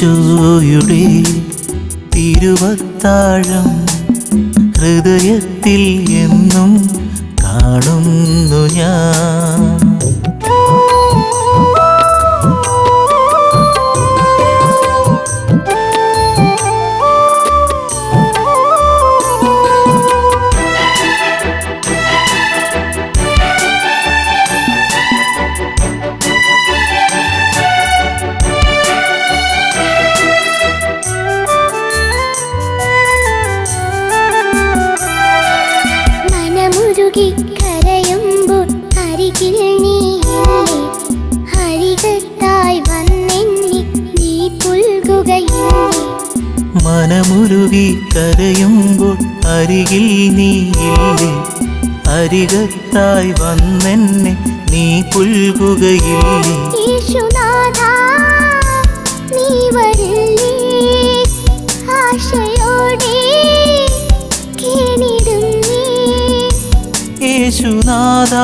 ഈശോയുടെ തിരുവത്താഴം ഹൃദയത്തിൽ എന്നും മനമുരുകി കരയുമ്പോൾ അരികിൽ നീ അരികത്തായി വന്നെന്നി നീ പുൽകുകയില്ലേ മനമുരുകി കരയുമ്പോൾ അരികിൽ നീയില്ലേ അരികത്തായി വന്നെന്നെ നീ പുൽകുകയില്ലേ യേശുനാഥാ നീ വരില്ലേ യേശുനാഥ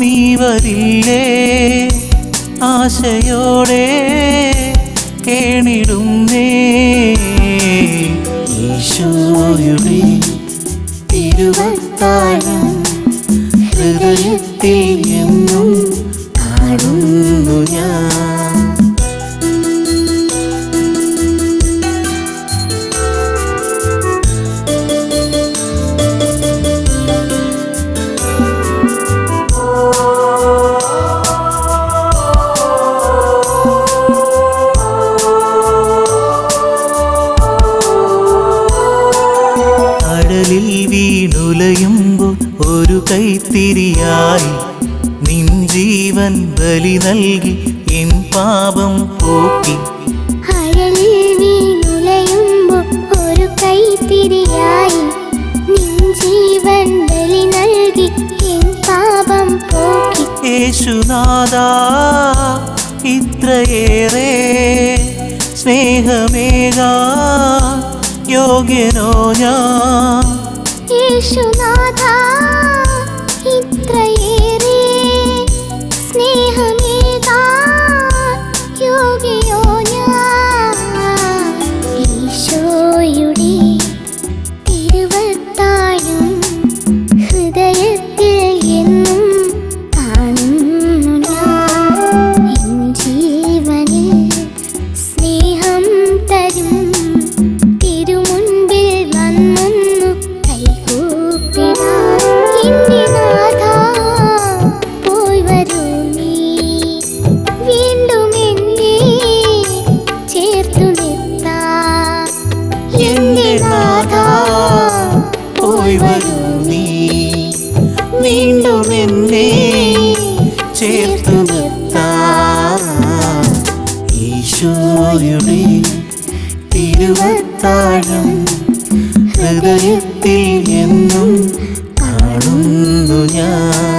നീ വരില്ലേ? ആശയോടെ കേണിടുന്നേ. ഈശോയുടെ തിരുവത്താഴം ഹൃദയത്തിൽ എന്നും കാണുന്നു ഞാൻ. കൈത്തിരിയായി. നിൻ ജീവൻ ബലി നൽകി എൻ പാപം പോക്കി. ഒരു കൈത്തിരിയായി. നിൻ ജീവൻ ബലി നൽകി എൻ പാപം പോക്കി. യേശുനാഥ ഇത്രയേറെ സ്നേഹമേക യോഗ്യനോ ഞാൻ. യേശുനാഥ വീണ്ടും എന്നെ ചേർത്തു ഈശോയുടെ തിരുവത്താഴം ഹൃദയത്തിൽ എന്നും കാണുന്നു ഞാൻ